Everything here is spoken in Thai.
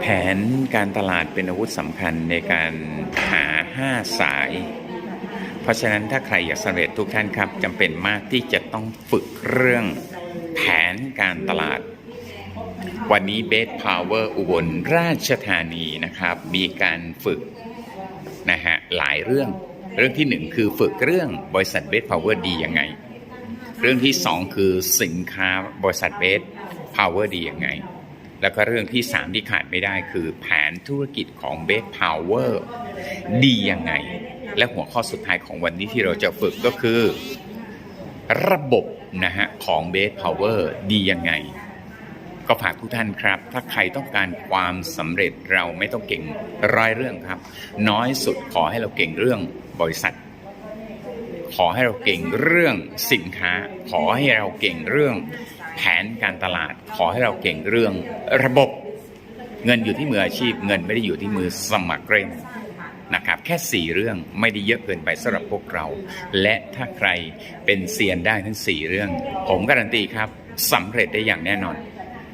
แผนการตลาดเป็นอาวุธสำคัญในการหา 5 สาย เพราะฉะนั้นถ้าใครอยากสำเร็จทุกท่านครับจำเป็นมากที่จะต้องฝึกเรื่องแผนการตลาด วันนี้เบสพาวเวอร์อุบลราชธานีนะครับ มีการฝึกนะฮะหลายเรื่องเรื่องที่หนึ่งคือฝึกเรื่องบริษัทเบสพาวเวอร์ดียังไง เรื่องที่สองคือสินค้าบริษัทเบสพาวเวอร์ดียังไง แล้วก็เรื่องที่ 3 ที่ขาดไม่ได้คือแผนธุรกิจของเบสพาวเวอร์ดียังไง และหัวข้อสุดท้ายของวันนี้ที่เราจะฝึกก็คือ ระบบนะฮะของเบสพาวเวอร์ดียังไง ก็ฝากทุกท่านครับ ถ้าใครต้องการความสำเร็จเราไม่ต้องเก่งร้อยเรื่องครับ น้อยสุดขอให้เราเก่งเรื่องบริษัท ขอให้เราเก่งเรื่องสินค้า ขอให้เราเก่งเรื่อง แผนการตลาดขอให้เราเก่งเรื่องระบบเงินอยู่ที่มืออาชีพ เงินไม่ได้อยู่ที่มือสมัครเล่นนะครับแค่สี่เรื่องไม่ได้เยอะเกินไปสำหรับพวกเรา และถ้าใครเป็นเซียนได้ทั้งสี่เรื่อง ผมการันตีครับสำเร็จได้อย่างแน่นอน